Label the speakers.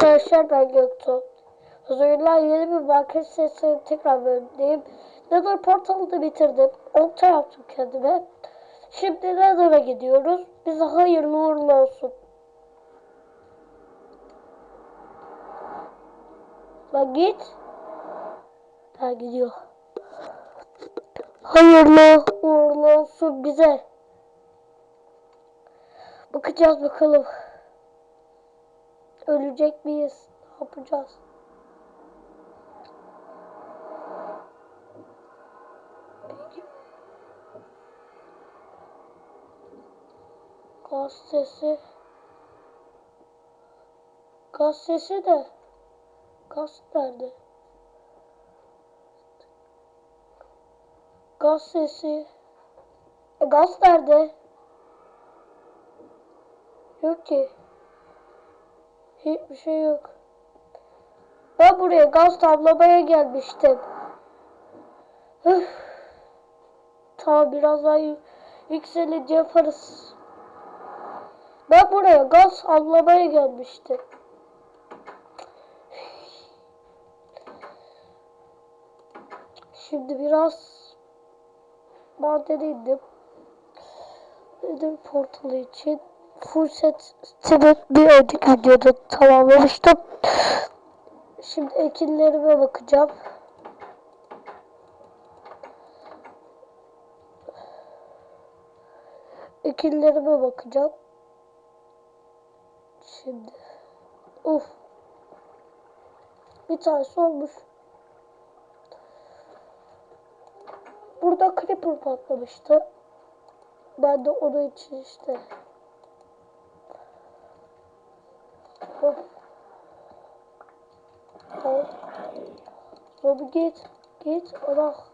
Speaker 1: Arkadaşlar ben Göktuğ. Huzurlar yeni bir market sesini tekrar bölümdeyim. Nether portalı da bitirdim. Olta yaptım kendime. Şimdi Nether'a gidiyoruz. Bize hayırlı uğurlu olsun. Lan git. Ha gidiyor. Hayırlı uğurlu olsun bize. Bakacağız bakalım. Ölecek miyiz? Ne yapacağız? Peki. Gaz sesi. Gaz sesi de. Gaz nerede? Gaz sesi. E, gaz nerede? Yok ki. Hiçbir şey yok. Ben buraya gaz tablamaya gelmiştim. Üf. Tamam biraz daha yü- yükselince yaparız. Ben buraya gaz avlamaya gelmiştim. Şimdi biraz madene indim. Nedir portalı için setimi bir önceki videoda tamamlamıştım. Şimdi ekinlerime bakacağım. Ekinlerime bakacağım. Şimdi. Uf. Bir tanesi olmuş. Burada creeper patlamıştı. Ben de onun için işte. Hop. Hop. Hop git. Git. Allah.